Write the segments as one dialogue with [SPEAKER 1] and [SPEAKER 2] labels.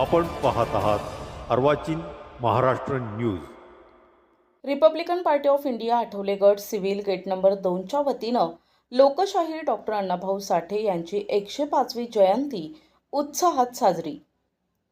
[SPEAKER 1] आपण पाहत आहात Arvachin Maharashtra news.
[SPEAKER 2] Republican Party of India Athawale गट सिव्हिल गेट नंबर दोनच्या वतीनं लोकशाहीर डॉक्टर अण्णाभाऊ साठे यांची एकशे पाचवी जयंती उत्साहात साजरी.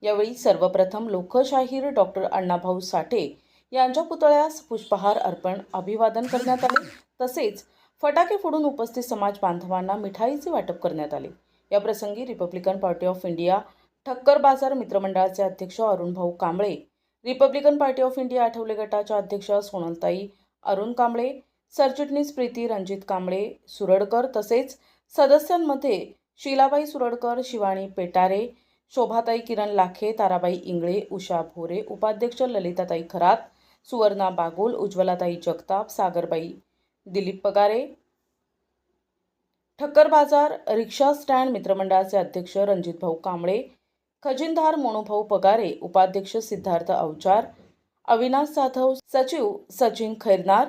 [SPEAKER 2] यावेळी सर्वप्रथम लोकशाहीर डॉक्टर अण्णाभाऊ साठे यांच्या पुतळ्यास पुष्पहार अर्पण अभिवादन करण्यात आले. तसेच फटाके फोडून उपस्थित समाज बांधवांना मिठाईचे वाटप करण्यात आले. याप्रसंगी Republican Party of India Thakkar Bazar मित्रमंडळाचे अध्यक्ष अरुणभाऊ Kamble Republican Party of India Athawale गटाच्या अध्यक्ष सोनलताई अरुण कांबळे सरचिटणीस प्रीती रणजित कांबळे सुरडकर तसेच सदस्यांमध्ये शीलाबाई सुरडकर शिवाणी पेटारे शोभाताई किरण लाखे ताराबाई इंगळे उषा भोरे उपाध्यक्ष ललिताताई खरात सुवर्णा बागुल उज्ज्वलाताई जगताप सागरबाई दिलीप पगारे. ठक्कर बाजार रिक्षा स्टँड मित्रमंडळाचे अध्यक्ष रणजितभाऊ कांबळे खजिनदार मोणूभाऊ पगारे उपाध्यक्ष सिद्धार्थ अवचार अविनाश जाधव सचिव सचिन खैरनार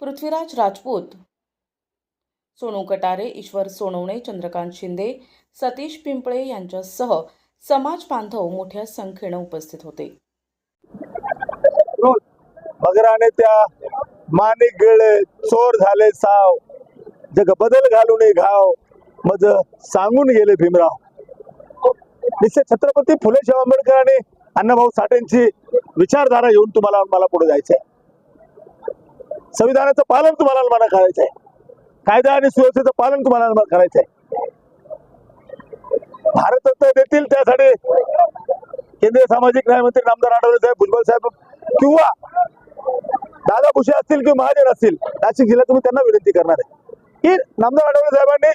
[SPEAKER 2] पृथ्वीराज राजपूत सोनू कटारे ईश्वर सोनवणे चंद्रकांत शिंदे सतीश पिंपळे यांच्यासह समाज बांधव मोठ्या संख्येनं उपस्थित होते.
[SPEAKER 3] मगराने त्या माणिक गेले चोर झाले साव. जग बदल घालून घाव. मज सांगून गेले भीमराव. निश्चित छत्रपती फुले शाहू आंबेडकर आणि अण्णाभाऊ साठेंची विचारधारा येऊन तुम्हाला मला पुढे जायचंय. संविधानाचं पालन तुम्हाला मला करायचंय. कायदा आणि सुव्यवस्थेचं पालन तुम्हाला मला करायचंय. भारतरत्न देतील त्यासाठी केंद्रीय सामाजिक न्याय मंत्री नामदार आठवले साहेब भुजबळ साहेब किंवा दादा भुसे असतील किंवा महाजन असतील नाशिक जिल्ह्यात तुम्ही त्यांना विनंती करणार आहे. की नामदार आठवले साहेबांनी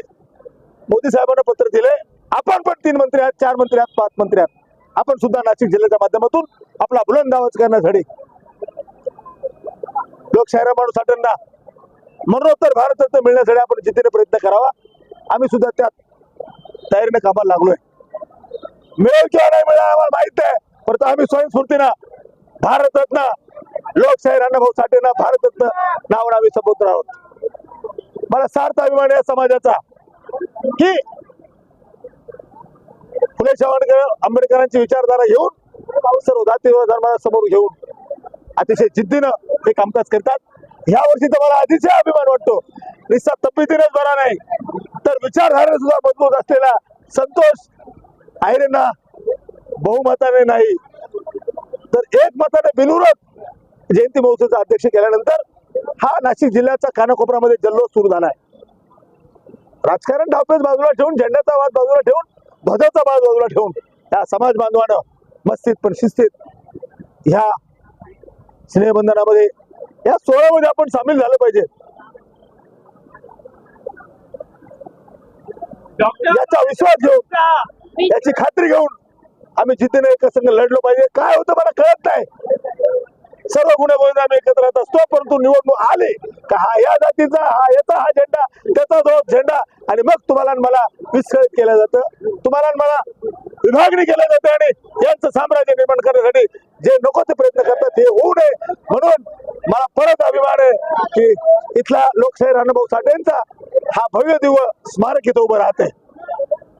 [SPEAKER 3] मोदी साहेबांना पत्र दिले आपण पण तीन मंत्री आहात चार मंत्री आहात पाच मंत्री आहात. आपण सुद्धा नाशिक जिल्ह्याच्या माध्यमातून आपला बुलंद आवाज करण्यासाठी लोकशाहीरा माणूस साठ्यांना मरणोत्तर भारतरत्न मिळण्यासाठी आपण जिद्दीने प्रयत्न करावा. आम्ही सुद्धा त्यात तयारीने कामाला लागलोय. मिळेल किंवा नाही मिळेल आम्हाला माहीत आहे परंतु आम्ही स्वयंस्फूर्तीनं भारतरत्न लोकशाही भाऊ साठेंना भारतरत्न नावानं आम्ही संबोधणार आहोत. मला सार्थ अभिमान या समाजाचा की फुले शाहू आंबेडकरांची विचारधारा घेऊन सर्व जाती व धर्माला समोर घेऊन अतिशय जिद्दीनं हे कामकाज करतात. ह्या वर्षी तर मला अतिशय अभिमान वाटतो. निस्सा तब्येतीनेच बरा नाही. तर विचारधारा सुद्धा मजबूत असलेला संतोष आहिरेंना बहुमताने नाही. तर एक मताने बिनविरोध जयंती महोत्सवाचा अध्यक्ष केल्यानंतर हा नाशिक जिल्ह्याचा कानाकोपऱ्यामध्ये जल्लोष सुरू झाला आहे राजकारण धावपेच बाजूला ठेवून झेंड्याचा वाद बाजूला ठेवून ध्वजाचा वाद बाजूला ठेवून या समाज बांधवानं मस्तीत पण शिस्तीत ह्या स्नेहबंधनामध्ये या सोहळ्यामध्ये आपण सामील झालं पाहिजे. याचा विश्वास घेऊन याची खात्री घेऊन आम्ही जिद्दीने एका संघ लढलो पाहिजे. काय होतं मला कळत नाही. सर्व गुन्हेगार आम्ही एकत्र राहत असतो परंतु निवडणूक आली का हा या जातीचा हा याचा हा झेंडा त्याचा जो झेंडा आणि मग तुम्हाला मला विस्कळीत केलं जातं. तुम्हाला मला विभागणी केलं जाते आणि यांचं साम्राज्य निर्माण करण्यासाठी जे नको ते प्रयत्न करतात हे होऊ नये. म्हणून मला परत अभिमान आहे की इथला लोकशाही अनुभव साठेंचा हा भव्य दिव स्मारक इथं उभं राहते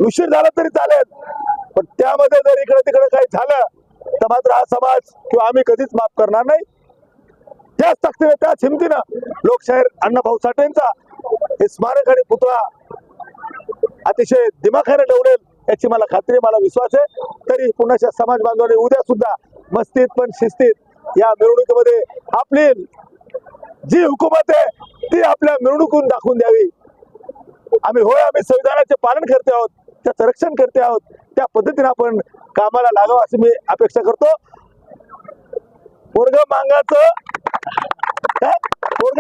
[SPEAKER 3] उशीर झाला तरी चालेल पण त्यामध्ये जर इकडे तिकडे काही झालं तर मात्र हा समाज किंवा आम्ही कधीच माफ करणार नाही. त्याच ताकदीने त्याच हिमतीनं लोकशाहीर अण्णाभाऊ साठेंचा हे स्मारक आणि पुतळा अतिशय दिमाखाने ठेवलेल याची मला खात्री मला विश्वास आहे. तरी पुण्याच्या समाज बांधवांनी उद्या सुद्धा मस्तीत पण शिस्तीत या मिरवणुकीमध्ये आपली जी हुकूमत आहे ती आपल्या मिरवणुकीतून दाखवून द्यावी. आम्ही होय आम्ही संविधानाचे पालन करते आहोत त्याचं रक्षण करते आहोत. त्या पद्धतीने आपण कामाला लागावं अशी मी अपेक्षा करतो. वर्ग मांगाचं काय? वर्ग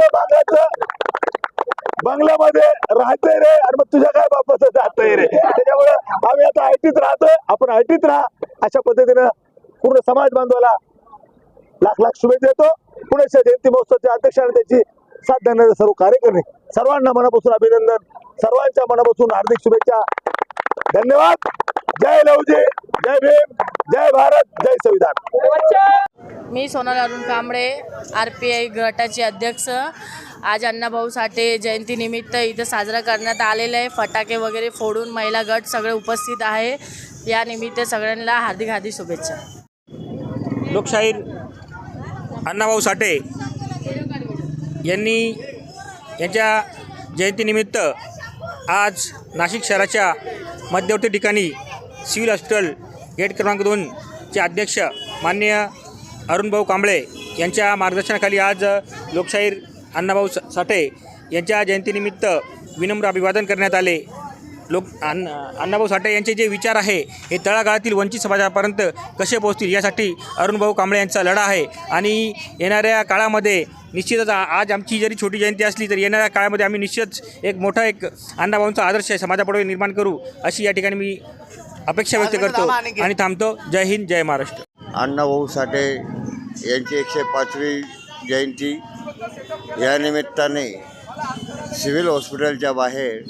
[SPEAKER 3] बंगल्यामध्ये राहतंय रे आणि मग तुझ्या काय बापाचं जातंय रे? त्याच्यामुळे आम्ही आता आयटीत राहतोय. आपण आयटीत राहा. अशा पद्धतीनं पूर्ण समाज बांधवाला लाख लाख शुभेच्छा देतो. पुण्याच्या जयंती महोत्सवाच्या अध्यक्षाने त्याची साथ देणारे सर्व कार्यकर्ते सर्वांना मनापासून अभिनंदन. सर्वांच्या मनापासून हार्दिक शुभेच्छा. धन्यवाद. जय लवजी जय भीम जय भारत जय संविधान.
[SPEAKER 4] मी Sonal Arun Kamble R P I गटाचे अध्यक्ष. आज अण्णाभाऊ साठे जयंतीनिमित्त इथं साजरा करण्यात आलेलं आहे. फटाके वगैरे फोडून महिला गट सगळे उपस्थित आहे. या निमित्त सगळ्यांना हार्दिक हार्दिक शुभेच्छा.
[SPEAKER 5] लोकशाहीर अण्णाभाऊ साठे यांनी यांच्या जयंतीनिमित्त आज नाशिक शहराच्या मध्यवर्ती ठिकाणी सिव्हिल हॉस्पिटल गेट क्रमांक दोनचे अध्यक्ष माननीय अरुणभाऊ कांबळे यांच्या मार्गदर्शनाखाली आज लोकशाहीर अण्णाभाऊ साठे यांच्या जयंतीनिमित्त विनम्र अभिवादन करण्यात आले. लोक अन्न अण्णाभाऊ साठे यांचे जे विचार आहे हे तळागाळातील वंचित समाजापर्यंत कसे पोहोचतील यासाठी अरुणभाऊ कांबळे यांचा लढा आहे आणि येणाऱ्या काळामध्ये निश्चितच आज आमची जरी छोटी जयंती असली तरी येणाऱ्या काळामध्ये आम्ही निश्चितच एक मोठा एक अण्णाभाऊंचा आदर्श समाजापुढे निर्माण करू अशी या ठिकाणी मी अपेक्षा व्यक्त करतो आणि थांबतो. जय हिंद जय महाराष्ट्र.
[SPEAKER 6] अण्णाभाऊ साठे यांची एकशे पाचवी जयंती. या निमित्ताने सिव्हिल हॉस्पिटलच्या बाहेर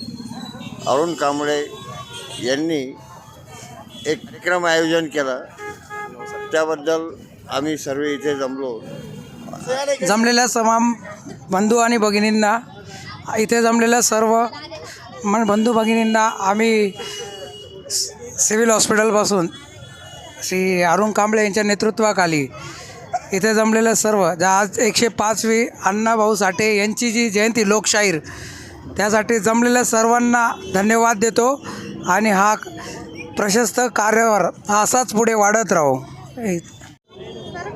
[SPEAKER 6] अरुण कांबळे यांनी एक कार्यक्रम आयोजन केला. त्याबद्दल आम्ही सर्व इथे जमलो.
[SPEAKER 7] जमलेल्या तमाम बंधू आणि भगिनींना इथे जमलेल्या सर्व मन बंधू भगिनींना आम्ही सिव्हिल हॉस्पिटलपासून श्री अरुण कांबळे यांच्या नेतृत्वाखाली इथे जमलेलं सर्व ज्या आज एकशे पाचवी अण्णाभाऊ साठे यांची जी जयंती लोकशाहीर त्यासाठी जमलेल्या सर्वांना धन्यवाद देतो आणि हा प्रशस्त कार्यवर असाच पुढे वाढत राहू.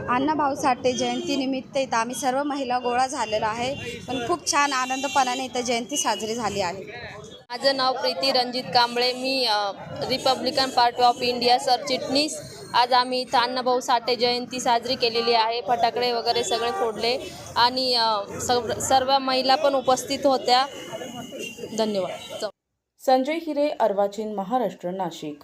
[SPEAKER 8] अण्णाभाऊ साठे जयंतीनिमित्त इथं आम्ही सर्व महिला गोळा झालेलो आहे. पण खूप छान आनंदपणाने इथं जयंती साजरी झाली आहे.
[SPEAKER 9] माझं नाव प्रीती रणजित कांबळे. मी रिपब्लिकन पार्टी ऑफ इंडिया सरचिटणीस आज आम्ही इथं अण्णाभाऊ साठे जयंती साजरी केलेली आहे. फटाकडे वगैरे सगळे फोडले. आणि सर्व सर्व महिला पण उपस्थित होत्या. धन्यवाद.
[SPEAKER 2] संजय हिरे अर्वाचीन महाराष्ट्र नाशिक.